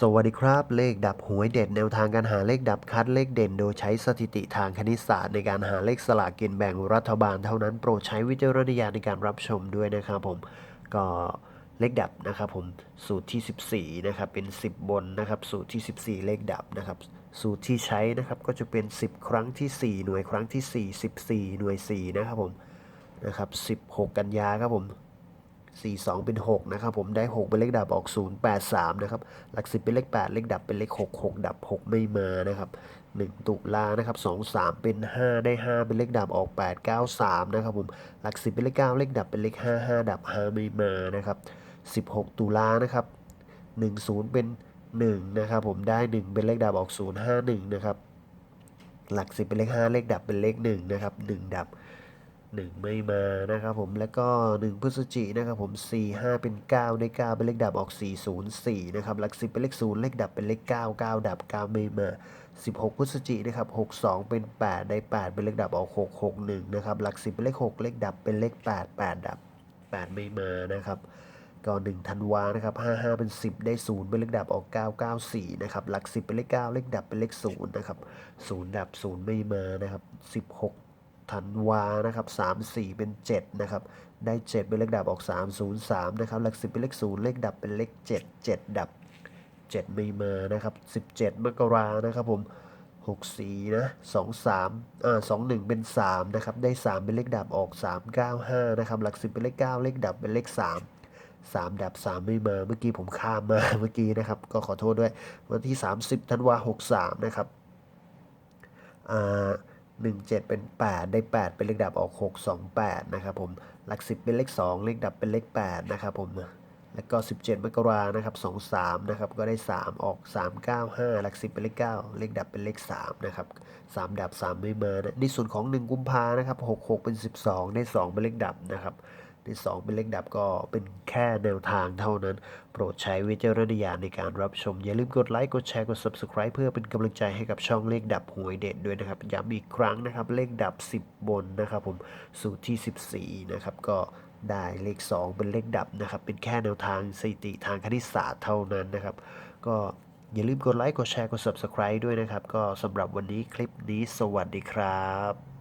สวัสดีครับ เลขดับหวยเด็ดแนวทางการหาเลขดับคัดเลขเด่นโดยใช้สถิติทางคณิตศาสตร์ในการหาเลขสลากกินแบ่งรัฐบาลเท่านั้นโปรดใช้วิจารณญาณในการรับชมด้วยนะครับผมก็เลขดับนะครับผมสูตรที่ 14นะครับเป็น 10 บนนะครับสูตรที่ 14 เลขดับนะครับสูตรที่ใช้นะครับก็จะเป็น 10 ครั้งทีสี่4 หน่วยครั้งทีสี่14 หน่วย4นะครับผมนะครับ16 กันยาครับผม 4 2 เป็น 6 นะครับผมได้ 6 เป็นเลขดับออก 0 8 3 นะครับ หลัก 10 เป็นเลข 8 เลขดับเป็นเลข 6 6 ดับ 6 ไม่มานะครับ 1 ตุลานะครับ 2 3 เป็น 5 ได้ 5 เป็นเลขดับออก 8 9 3 นะครับผมหลัก 10 เป็นเลข 9 เลขดับเป็นเลข 5 5 ดับ 5 ไม่มานะครับ 16 ตุลานะครับ 1 0 เป็น 1 นะครับผมได้ 1 เป็นเลขดับออก 0 5 1 นะครับ หลัก 10 เป็นเลข 5 เลขดับเป็นเลข 1 นะครับ 1 ดับ 1 ไม่มานะครับผมแล้วก็ 1 พฤศจินะครับผม 4 5 เป็น 9 ได้ 9 เป็นเลขดับออก 4 0 4 นะครับหลัก 10 เป็นเลข 0 เลขดับเป็นเลข 9 9 ดับ 9 ไม่มา 16 พฤศจินะครับ 6 2 เป็น 8 ได้ 8 เป็นเลขดับออก 6 6 1 นะครับหลัก 10 เป็นเลข 6 เลขดับเป็นเลข 8 8 ดับ 8 ไม่มานะครับก็1ธันวานะครับ55 เป็น 10 ได้ 0 เป็นเลขดับออก 994 นะครับ หลัก 10 เป็นเลข 9 เลขดับเป็นเลข 0 นะครับ 0 ดับ 0 ไม่มานะครับ 16 ธันวานะครับ3 4 เป็น 7 นะครับ ได้ 7 เป็นเลขดับออก 3 0 3 นะครับ หลัก10 เป็นเลข 0 เลขดับเป็นเลข 7 7 ดับ 7 ไม่มานะครับ 17 มกรานะครับผม64นะ23อ่า21 เป็น 3 นะครับ ได้ 3 เป็นเลขดับออก 395 นะครับ หลัก 10 เป็นเลข 9 เลขดับเป็นเลข 3 3 ดับ 3 ไม่มาเมื่อกี้ผมข้ามมาเมื่อกี้นะครับ ก็ขอโทษด้วย วันที่ 30ธันวา63 นะครับอ่า 17 เป็น 8 ได้ 8 เป็นเลขดับออก 6 2 8 นะครับผมหลัก 10 เป็นเลข 2 เลขดับเป็นเลข 8 นะครับผมแล้วก็ 17 มกรานะครับ23นะครับ ก็ได้ 3 ออก 395 หลัก 10 เป็นเลข 9 เลขดับเป็นเลข 3 นะครับ 3 ดับ 3 ไม่มานะในส่วนของ 1 กุมภานะครับ 66 เป็น 12 ได้ 2 เป็นเลขดับนะครับ ใน2เป็นเลขดับก็เป็นแค่แนวทางเท่านั้น โปรดใช้วิจารณญาณในการรับชม อย่าลืมกดไลค์ กดแชร์ กด Subscribe เพื่อเป็นกำลังใจให้กับช่องเลขดับหวยเด็ดด้วยนะครับ ย้ำอีกครั้งนะครับ เลขดับ 10 บนนะครับผม สูตรที่ 14 นะครับก็ได้เลข 2 เป็นเลขดับนะครับ เป็นแค่แนวทางสถิติทางคณิตศาสตร์เท่านั้นนะครับ ก็อย่าลืมกดไลค์ กดแชร์ กด Subscribe ด้วยนะครับ ก็สำหรับวันนี้คลิปนี้ สวัสดีครับ